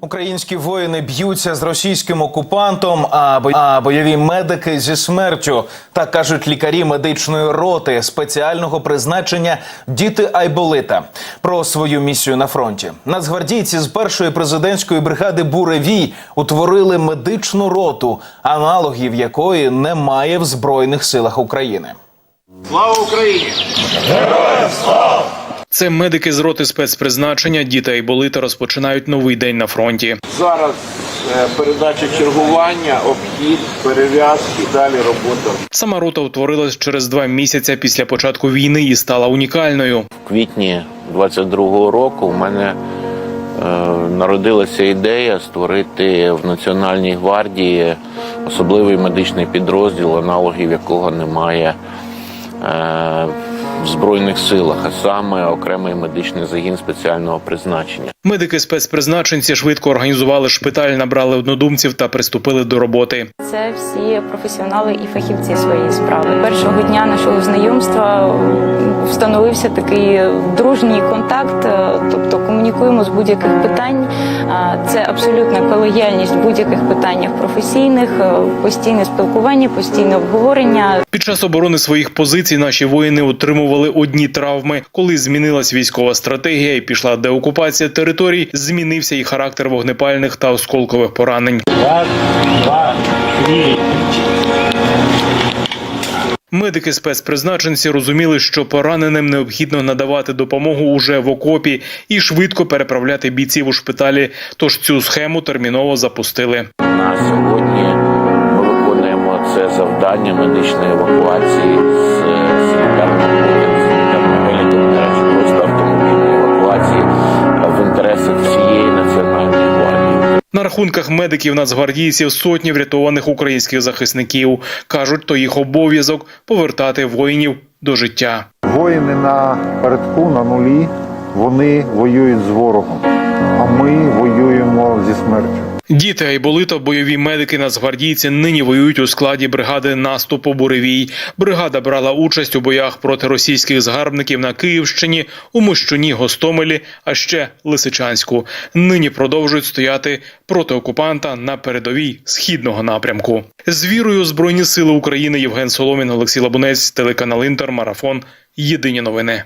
Українські воїни б'ються з російським окупантом, а бо- а бойові медики зі смертю. Так кажуть лікарі медичної роти спеціального призначення діти Айболита про свою місію на фронті. Нацгвардійці з першої президентської бригади Буревій утворили медичну роту, аналогів якої немає в збройних силах України. Слава Україні! Це медики з роти спецпризначення діти Айболита розпочинають новий день на фронті. Зараз е, передача чергування, обхід, перев'язки, далі робота. Сама рота утворилась через два місяці після початку війни і стала унікальною. В квітні 22-го року в мене е, народилася ідея створити в Національній гвардії особливий медичний підрозділ, аналогів якого немає е, в Збройних силах, а саме окремий медичний загін спеціального призначення. Медики спецпризначенці швидко організували шпиталь, набрали однодумців та приступили до роботи. Це всі професіонали і фахівці своєї справи. Першого дня нашого знайомства встановився такий дружній контакт, е, тобто комунікуємо з будь-яких питань. Це абсолютна колегіальність в будь-яких питаннях професійних, е, постійне спілкування, постійне обговорення. Під час оборони своїх позицій наші воїни отримували одні травми. Коли змінилась військова стратегія і пішла деокупація територій, змінився і характер вогнепальних та осколкових поранень. Раз, два, три. Медики спецпризначенці розуміли, що пораненим необхідно надавати допомогу уже в окопі і швидко переправляти бійців у шпиталі. Тож цю схему терміново запустили. На сьогодні ми виконуємо це завдання медичної евакуації з На рахунках медиків нацгвардійців сотні врятованих українських захисників кажуть, то їх обов'язок повертати воїнів до життя. Воїни на передку на нулі, вони воюють з ворогом, а ми воюємо зі смертю. Діти Айболито, бойові медики нацгвардійці нині воюють у складі бригади наступу Буревій. Бригада брала участь у боях проти російських згарбників на Київщині, у Мощуні, Гостомелі, а ще Лисичанську. Нині продовжують стояти проти окупанта на передовій східного напрямку. З вірою збройні сили України Євген Соломін, Олексій Лабунець, телеканал Інтер, марафон. Єдині новини.